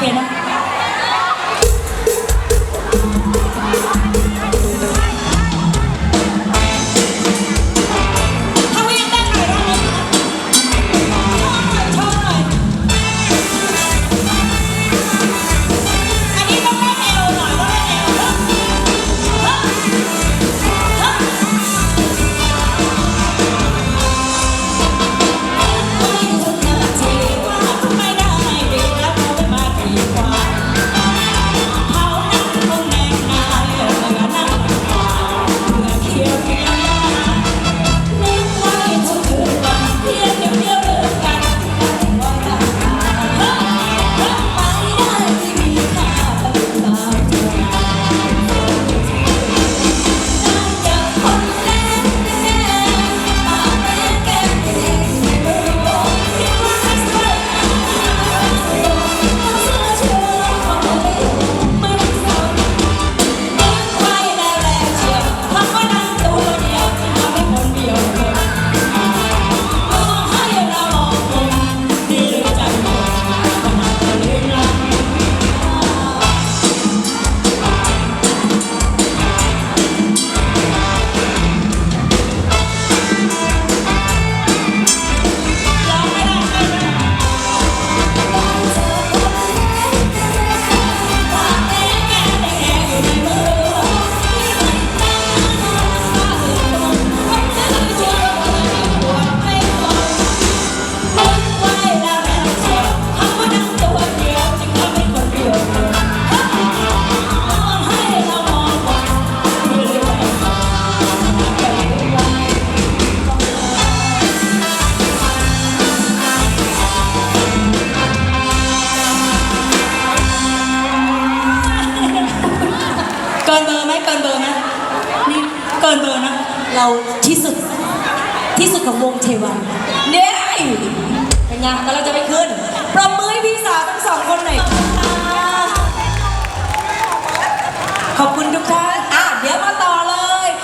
bien. บอร์ไหมเกินเบอร์ไหมนี่เกินเบอร์นะ เราที่สุดที่สุดของวงเทวันเนี่ยเป็นไงกำเราจะไปขึ้น ประมือพี่สาวทั้งสองคนหน่อย ขอบคุณทุกท่าน